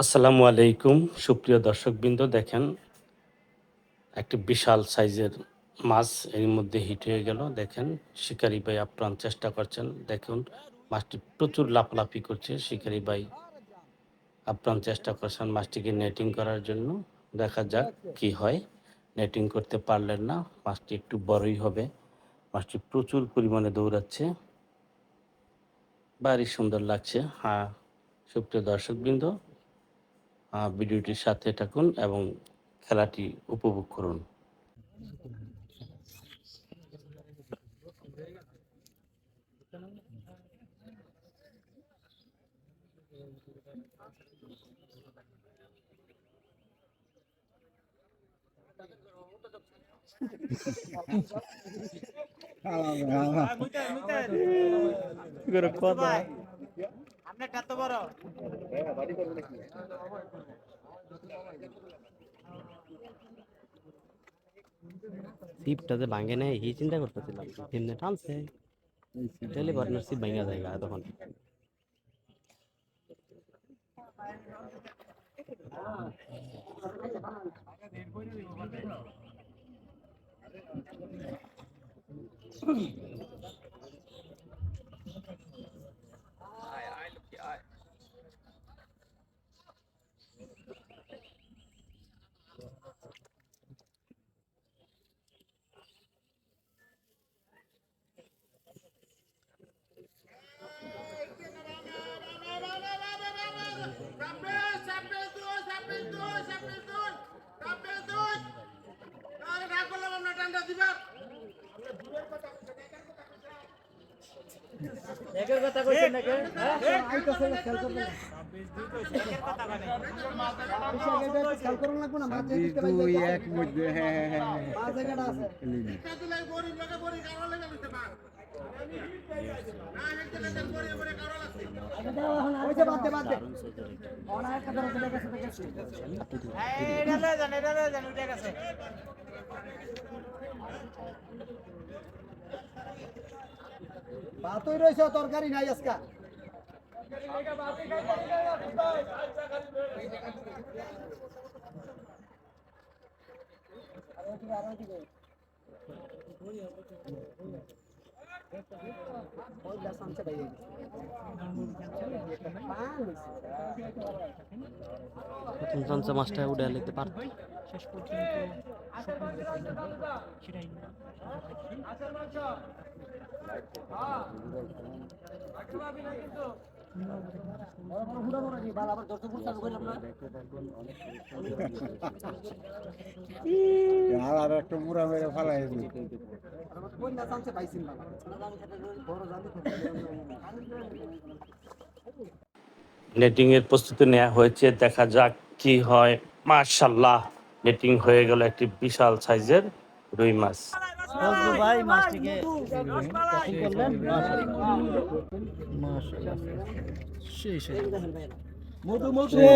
আসসালামু আলাইকুম। সুপ্রিয় দর্শকবৃন্দ, দেখেন একটি বিশাল সাইজের মাছ এর মধ্যে হিট হয়ে গেল। দেখেন, শিকারি ভাই আপ্রাণ চেষ্টা করছেন। দেখুন, মাছটি প্রচুর লাফলাফি করছে। শিকারি ভাই আপ্রাণ চেষ্টা করছেন মাছটিকে নেটিং করার জন্য। দেখা যাক কি হয়। নেটিং করতে পারলেন না। মাছটি একটু বড়ই হবে। মাছটি প্রচুর পরিমাণে দৌড়াচ্ছে। ভারী সুন্দর লাগছে। হ্যাঁ সুপ্রিয় দর্শকবৃন্দ ভিডিওটির সাথে থাকুন এবং খেলাটি উপভোগ করুন। আপনার কত বড় সিপটা যে ভাঙে নেয় এই চিন্তা করতেছিলাম। কেমনে টানছে তাহলে পার্টনার সিপ ভাঙা যায় তখন। একের কথা কইছেন নাকি? হ্যাঁ? দুই এক মধ্যে হ্যাঁ হ্যাঁ হ্যাঁ এটা লয়ে যান এটা লয়ে যান উঠে গেছে ভাতই রয়েছে তরকারি নাই আজকা। প্রথম চান্সে মাছটা উঠে লিখতে পারত। আর আর একটা মুড়া মেরে ফালাই নেটিং এর প্রস্তুতি নেওয়া হয়েছে। দেখা যাক কি হয়। মাশাল্লাহ নেটিং হয়ে গেল একটি বিশাল সাইজের রুই মাছ। ভাই মাছটিকে করলেন মধু মধু।